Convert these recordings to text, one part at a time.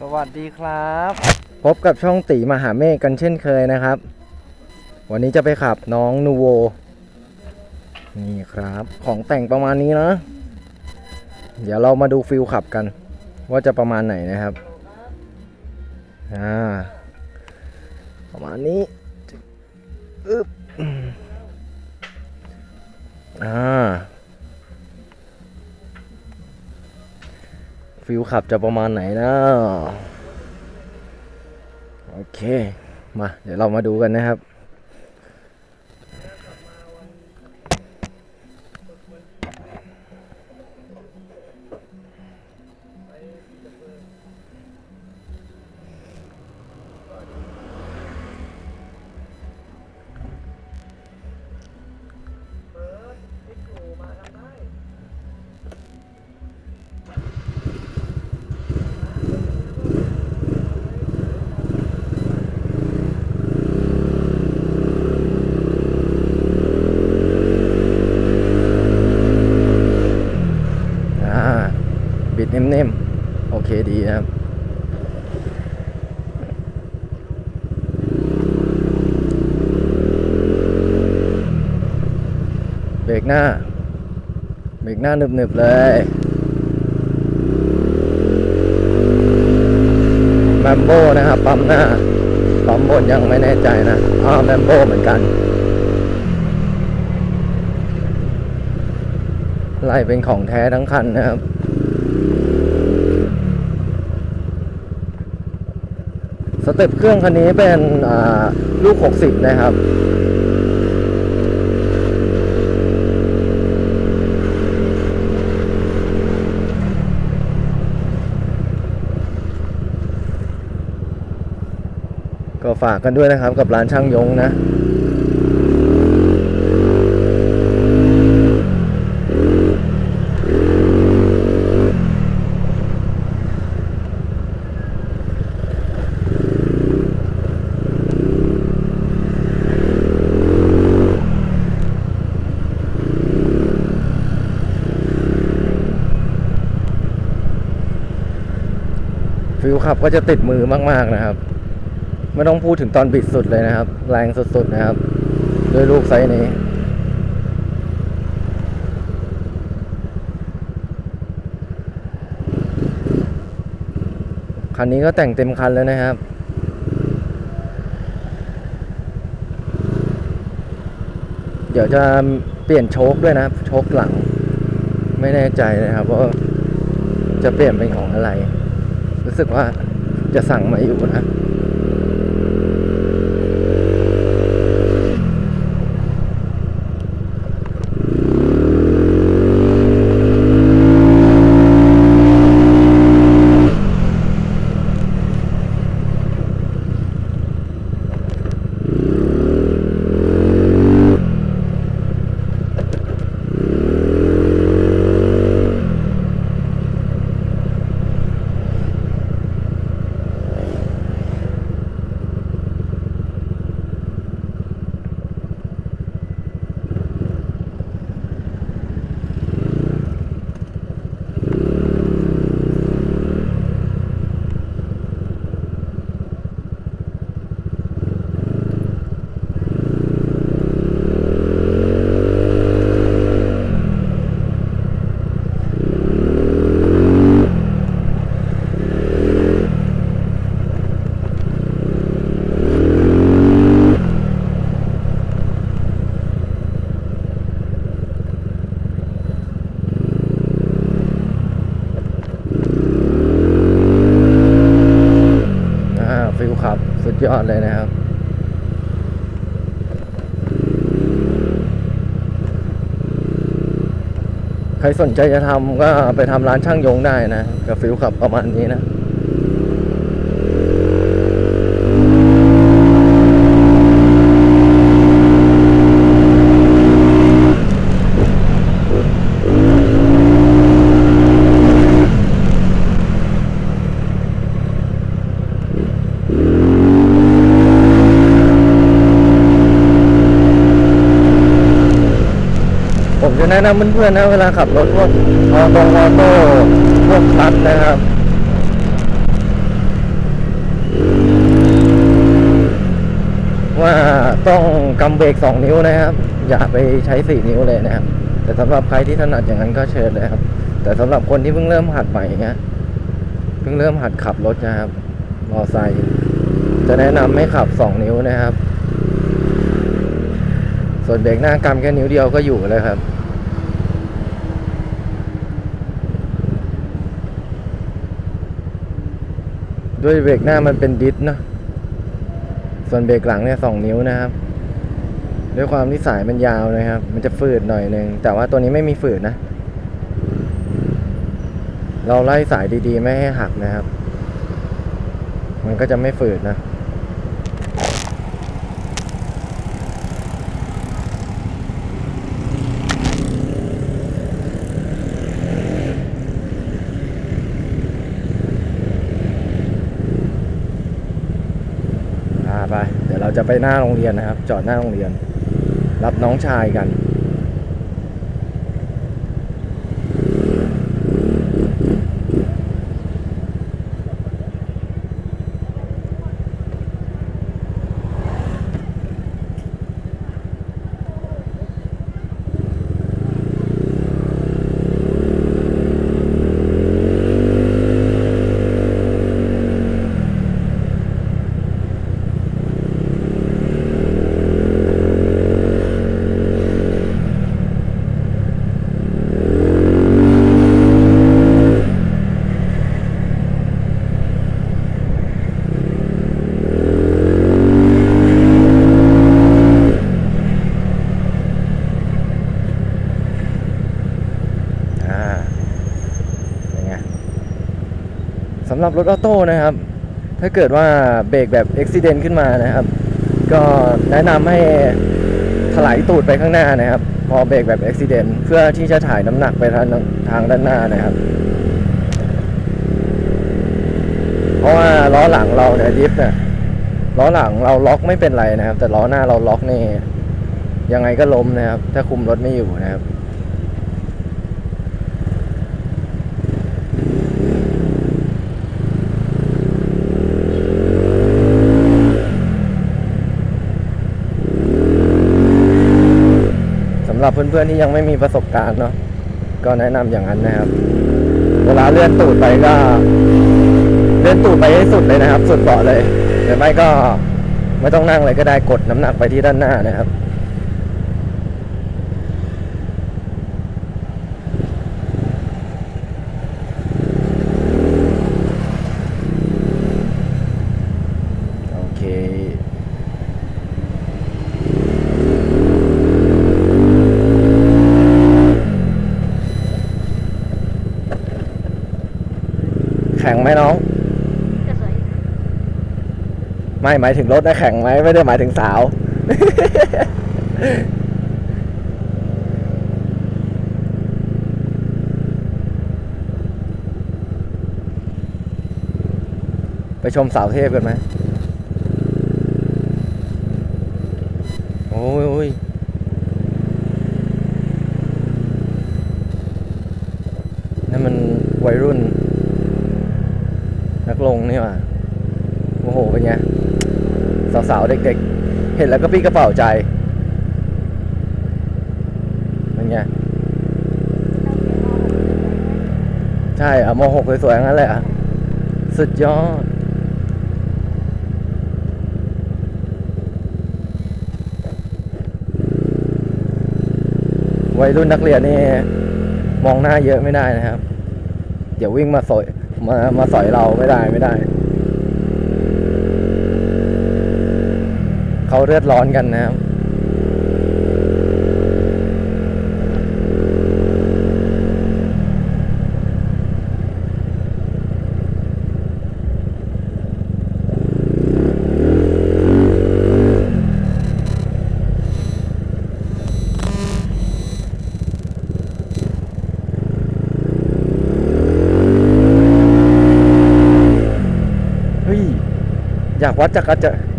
สวัสดีครับ พบกับช่องตีมหาเมฆกันเช่นเคยนะครับ วันนี้จะไปขับน้องนูโวนี่ครับ ของแต่งประมาณนี้นะ เดี๋ยวเรามาดูฟิลขับกัน ว่าจะประมาณไหนนะครับอ่าประมาณนี้อึ๊บอ่า ฟิลขับจะประมาณไหนนะโอเค มา เดี๋ยวเรามาดูกันนะครับ กหน้า เบรกหน้าหนึบๆเลย แมมโบนะครับ ปั๊มหน้า ปั๊มบนยังไม่แน่ใจนะอ๋อแมมโบเหมือนกัน ไล่เป็นของแท้ทั้งคันนะครับสเต็ปเครื่องคันนี้เป็นอ่าลูก 60 นะครับ ก็ฝากกันด้วยนะครับกับร้านช่างยงนะฟิลขับก็จะติดมือมาก ๆ นะครับ ไม่ต้องพูดถึงตอนบิดสุดเลยนะครับ แรงสุดๆนะครับ ด้วยลูกไซส์นี้ คันนี้ก็แต่งเต็มคันแล้วนะครับเดี๋ยวจะเปลี่ยนโชคด้วยนะ โชคหลัง ไม่แน่ใจนะครับว่าจะเปลี่ยนเป็นของอะไร รู้สึกว่าจะสั่งมาอยู่นะ อ่าฟิลขับ สุด ยอดเลยนะครับ ใครสนใจจะทำก็ไปทำร้านช่างยงได้นะ กับฟิลขับประมาณนี้นะ แนะนำเพื่อนๆนะเวลาขับรถพวกมอเตอร์มอโต้พวกพัดนะครับว่าต้องกำเบรกสองนิ้วนะครับ อย่าไปใช้สี่นิ้วเลยนะครับ แต่สำหรับใครที่ถนัดอย่างนั้นก็เชิญเลยครับ แต่สำหรับคนที่เพิ่งเริ่มหัดใหม่เงี้ยเพิ่งเริ่มหัดขับรถนะครับมอไซค์จะแนะนำไม่ขับสองนิ้วนะครับ ส่วนเบรกหน้ากำแค่นิ้วเดียวก็อยู่เลยครับ ด้วยเบรกหน้ามันเป็นดิสเนาะส่วนเบรกหลังเนี่ยสองนิ้วนะครับ ด้วยความที่สายมันยาวนะครับ มันจะฝืดหน่อยนึงแต่ว่าตัวนี้ไม่มีฝืดนะ เราไล่สายดีๆ ไม่ให้หักนะครับ มันก็จะไม่ฝืดนะ พาไป เดี๋ยวเรา จะไปหน้าโรงเรียนนะครับ จอดหน้าโรงเรียน รับน้องชายกัน หรับรถออโต้นะครับ ถ้าเกิดว่าเบรกแบบอุบิเหตุขึ้นมานะครับ ก็แนะนำให้ถลายตูดไปข้างหน้านะครับ พอเบรกแบบอุบิเหตุเพื่อที่จะถ่ายน้ำหนักไปทางทางด้านหน้านะครับ เพราะว่าล้อหลังเราเนี่ยดิฟเนี่ยล้อหลังเราล็อกไม่เป็นไรนะครับ แต่ล้อหน้าเราล็อกนี่ยังไงก็ล้มนะครับ ถ้าคุมรถไม่อยู่นะครับ หรับเพื่อนๆที่ยังไม่มีประสบการณ์เนาะก็แนะนำอย่างนั้นนะครับ เวลาเลื่อนตูดไปก็ เลื่อนตูดไปให้สุดเลยนะครับ สุดเบาะเลยหรือไม่ก็ไม่ต้องนั่งเลยก็ได้กดน้ำหนักไปที่ด้านหน้านะครับ โอเค แข็งไหมน้อง จะสวย ไม่หมายถึงรถนะแข็งไหมไม่ได้หมายถึงสาว ไปชมสาวเทพกันไหมโอ้ยโอ้ยนั่นมันวัยรุ่น นักลงนี่หว่า โอ้โห เป็นไง สาวๆ เด็กๆ เห็นแล้วก็พี่กระเป๋าใจ เป็นไง ใช่อะมหกสวยๆงั้นเละ สุดยอด วัยรุ่นนักเรียนนี่ มองหน้าเยอะไม่ได้นะครับ เดี๋ยววิ่งมาสอยมามาสอยเราไม่ได้ไม่ได้ เขาเลือดร้อนกันนะครับเฮ้ยอยากวัดจักรจะ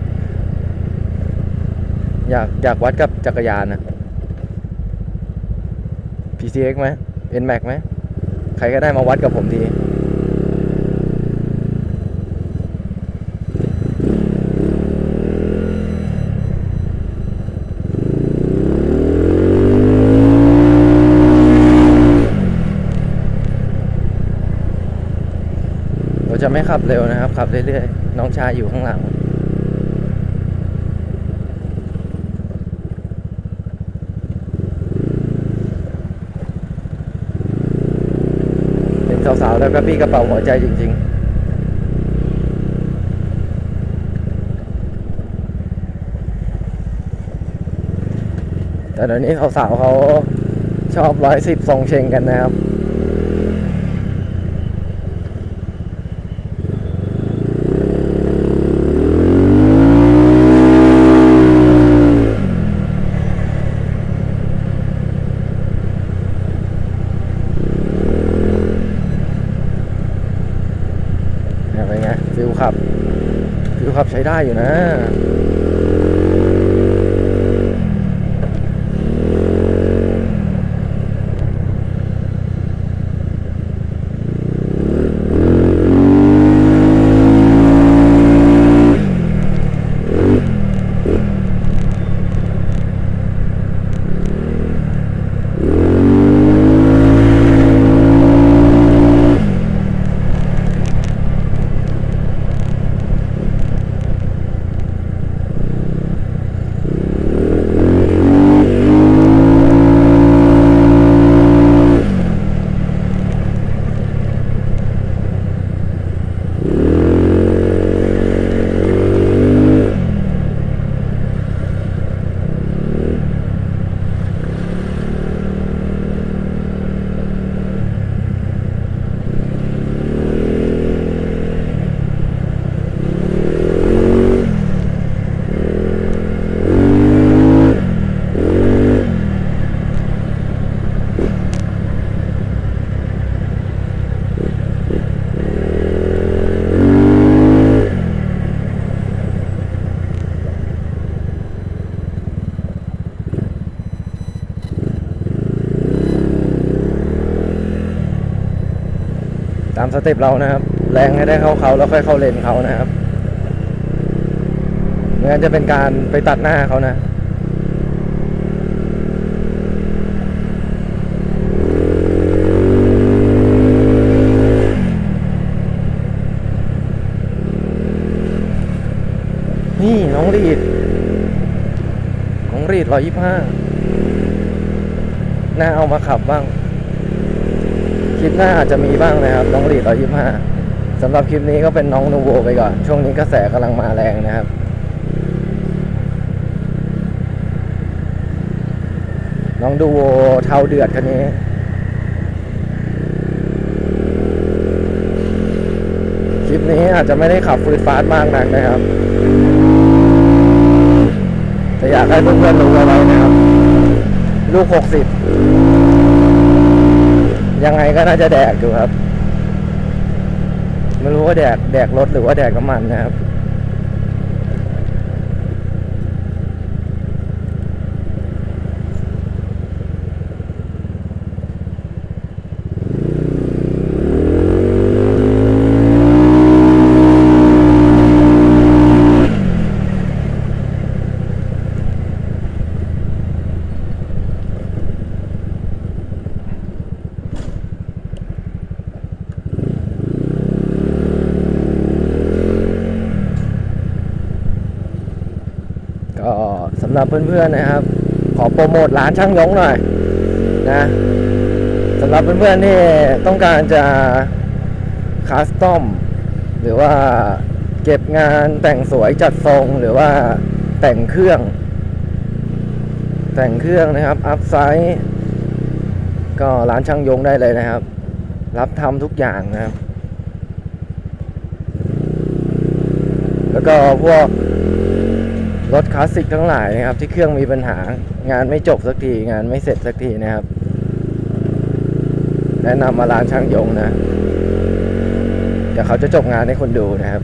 อยากอยากวัดกับจักรยานนะ PCX ไหม NMAX ไหม ใครก็ได้มาวัดกับผมดีเราจะไม่ขับเร็วนะครับ ขับเรื่อยๆ น้องชายอยู่ข้างหลัง แล้วก็พี่กระเป๋าหัวใจจริง ๆแต่เดี๋ยวนี้สาวๆเขาชอบร้อยสิบทรงเชงกันนะครับ สเต็ปเรานะครับ แรงให้ได้เข้าเขาแล้วค่อยเข้าเลนเขานะครับไม่งั้นจะเป็นการไปตัดหน้าเขานะนี่น้องรีด น้องรีดร้อยยี่ห้าน่าเอามาขับบ้าง ลิปหน้าอาจจะมีบ้างนะครับ น้องรีดร้อยยี่ห้าสำหรับคลิปนี้ก็เป็นน้องนูโวไปก่อน ช่วงนี้กระแสกำลังมาแรงนะครับน้องดูโวเทาเดือดคันนี้ คลิปนี้อาจจะไม่ได้ขับฟืดฟาสต์มากนักนะครับ แต่อยากให้เพื่อนๆรู้เอาไว้นะครับ ลูกหกสิบ ยังไงก็น่าจะแดกอยู่ครับ ไม่รู้ว่าแดกแดกรถหรือว่าแดกน้ำมันนะครับ ก็สำ หรับเพื่อนๆนะครับ ขอโปรโมทร้านช่างยงหน่อยนะสำหรับเพื่อนๆที่ต้องการจะคัสตอมหรือว่าเก็บงานแต่งสวยจัดทรงหรือว่าแต่งเครื่อง แต่งเครื่องนะครับ อัพไซส์ก็ร้านช่างยงได้เลยนะครับ รับทำทุกอย่างนะครับ แล้วก็พวก รถคลาสสิกทั้งหลายนะครับ ที่เครื่องมีปัญหางานไม่จบสักที งานไม่เสร็จสักทีนะครับ แนะนำมาร้านช่างยงนะ เดี๋ยวเขาจะจบงานให้คนดูนะครับ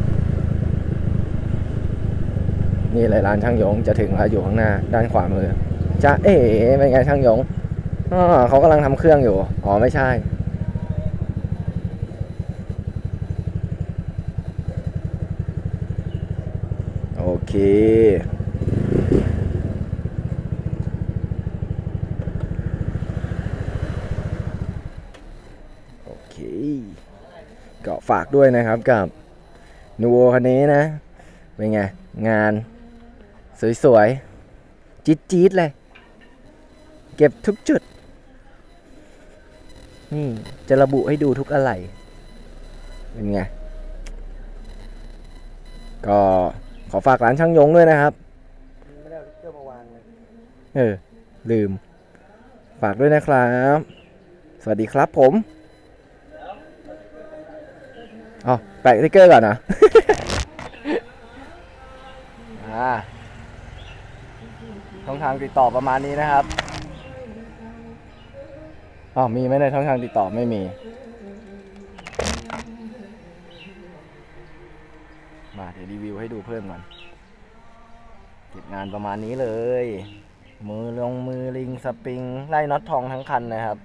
นี่เลยร้านช่างยงจะถึงแล้วอยู่ข้างหน้า ด้านขวามือจะเอ๋เป็นไงช่างยงอ๋อเขากำลังทำเครื่องอยู่ อ๋อไม่ใช่ เค โอเค ก็ฝากด้วยนะครับกับนูโวคันนี้นะ เป็นไง งานสวยๆ จี๊ดๆ เลย เก็บทุกจุด นี่ จะระบุให้ดูทุกอะไร เป็นไง ก็ ขอฝากร้านช่างยงด้วยนะครับไม่ได้เอาเสื้อมาวางเลยเออ ลืม ฝากด้วยนะครับ สวัสดีครับผมอ๋อแปะสติ๊กเกอร์ก่อนนะอ่าช่องทางติดต่อประมาณนี้นะครับอ๋อมีไหมในช่องทางติดต่อไม่มี มาเดี๋ยวรีวิวให้ดูเพิ่มก่อนเก็บงานประมาณนี้เลย มือลงมือลิงสปริง ไล่น็อตทองทั้งคันนะครับ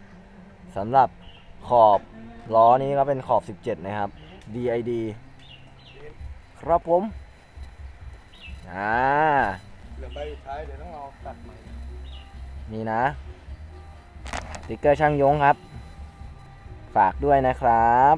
สำหรับขอบล้อนี้ก็เป็นขอบ 17 นะครับ DID ครับผม อ่าเหลือใบสุดท้ายเดี๋ยวต้องเอาตัดใหม่นี่นะสติ๊กเกอร์ช่างยงครับ ฝากด้วยนะครับ